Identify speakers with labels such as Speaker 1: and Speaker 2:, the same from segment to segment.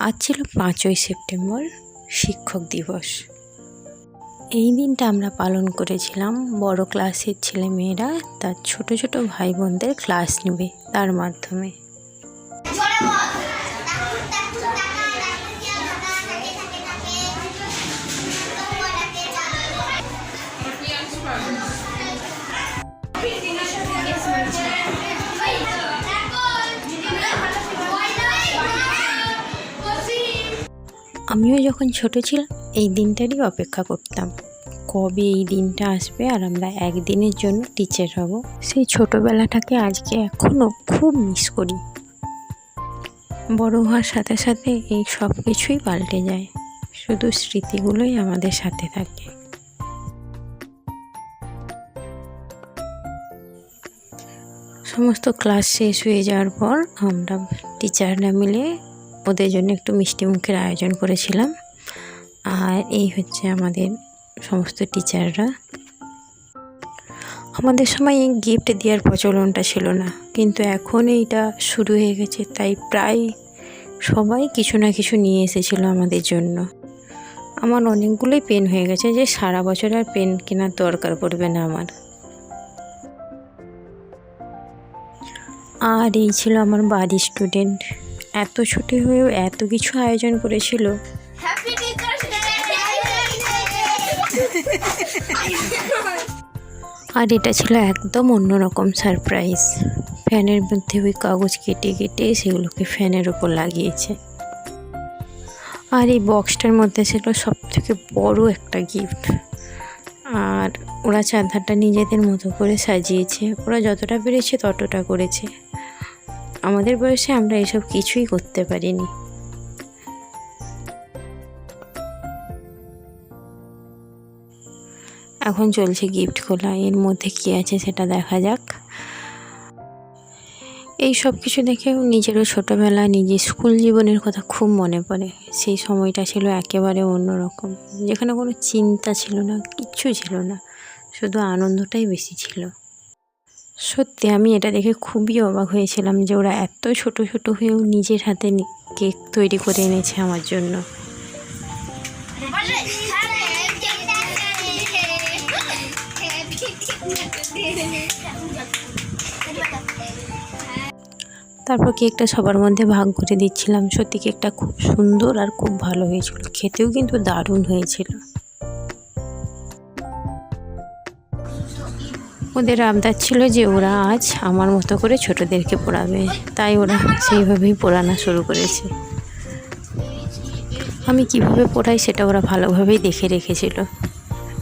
Speaker 1: আজ ছিল পাঁচই সেপ্টেম্বর, শিক্ষক দিবস। এই দিনটা আমরা পালন করেছিলাম। বড় ক্লাসের ছেলে মেয়েরা তার ছোট ছোট ভাই বোনদের ক্লাস নেবে তার মাধ্যমে। আমিও যখন ছোট ছিলাম, এই দিনটারই অপেক্ষা করতাম। কবে এই দিনটা আসবে আর আমরা একদিনের জন্য টিচার হব, সেই ছোটোবেলাটাকে আজকে এখনও খুব মিস করি। বড় হওয়ার সাথে সাথে এই সব কিছুই পাল্টে যায়, শুধু স্মৃতিগুলোই আমাদের সাথে থাকে। সমস্ত ক্লাস শেষ হয়ে যাওয়ার পর আমরা টিচাররা মিলে ওদের জন্য একটু মিষ্টি মুখের আয়োজন করেছিলাম। আর এই হচ্ছে আমাদের সমস্ত টিচাররা। আমাদের সময় এই গিফট দেওয়ার প্রচলনটা ছিল না, কিন্তু এখন এইটা শুরু হয়ে গেছে, তাই প্রায় সবাই কিছু না কিছু নিয়ে এসেছিল আমাদের জন্য। আমার অনেকগুলোই পেন হয়ে গেছে যে সারা বছর আর পেন কেনার দরকার পড়বে না আমার। আর এই ছিল আমার বাড়ির স্টুডেন্ট এত ছুটি হয়েও এত কিছু আয়োজন করেছিল। আর এটা ছিল একদম অন্যরকম সারপ্রাইজ ফ্যানের মধ্যে ওই কাগজ কেটে কেটে সেগুলোকে ফ্যানের উপর লাগিয়েছে। আর এই বক্সটার মধ্যে ছিল সব থেকে বড় একটা গিফট আর ওরা চাঁদারটা নিজেদের মতো করে সাজিয়েছে। ওরা যতটা পেরেছে ততটা করেছে। আমাদের বয়সে আমরা এসব কিছুই করতে পারিনি। এখন চলছে গিফট খোলা, এর মধ্যে কী আছে সেটা দেখা যাক। এই সব কিছু দেখেও নিজেরও ছোটোবেলা, নিজের স্কুল জীবনের কথা খুব মনে পড়ে। সেই সময়টা ছিল একেবারে অন্যরকম। যেখানে কোনো চিন্তা ছিল না কিচ্ছু ছিল না। শুধু আনন্দটাই বেশি ছিল। সত্যি আমি এটা দেখে খুবই অবাক হয়েছিলাম যে ওরা এত ছোট ছোট হয়েও নিজের হাতে কেক তৈরি করে এনেছে আমার জন্য। তারপর কেকটা সবার মধ্যে ভাগ করে দিচ্ছিলাম। সত্যি কেকটা খুব সুন্দর আর খুব ভালো হয়েছিল। খেতেও কিন্তু দারুণ হয়েছিল। ওদের আবদার ছিল যে ওরা আজ আমার মতো করে ছোটদেরকে পড়াবে। তাই ওরা সেইভাবেই পড়ানো শুরু করেছে। আমি কীভাবে পড়াই সেটা ওরা ভালোভাবেই দেখে রেখেছিল।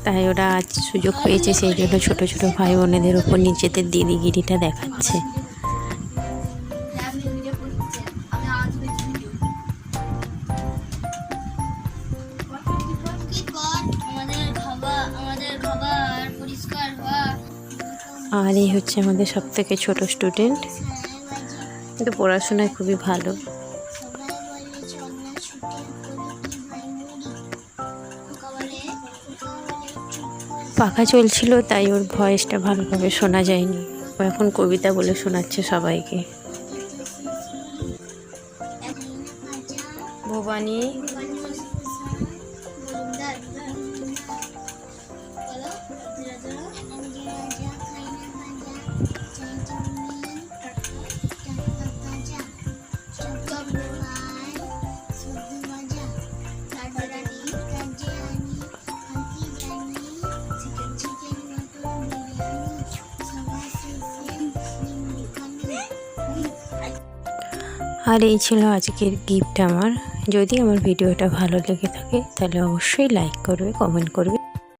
Speaker 1: তাই ওরা আজ সুযোগ পেয়েছে, সেই জন্য ছোটো ছোটো ভাই বোনেদের ওপর নিজেদের দিদিগিরিটা দেখাচ্ছে। আর এই হচ্ছে আমাদের সব থেকে ছোটো স্টুডেন্ট কিন্তু পড়াশোনায় খুবই ভালো। পাখা চলছিল তাই ওর ভয়েসটা ভালোভাবে শোনা যায়নি। ও এখন কবিতা বলে শোনাচ্ছে সবাইকে। ভবানী। আর এই ছিল আজকের গিফট আমার। যদি আমার ভিডিওটা ভালো লেগে থাকে, তাহলে অবশ্যই লাইক করবে কমেন্ট করবে।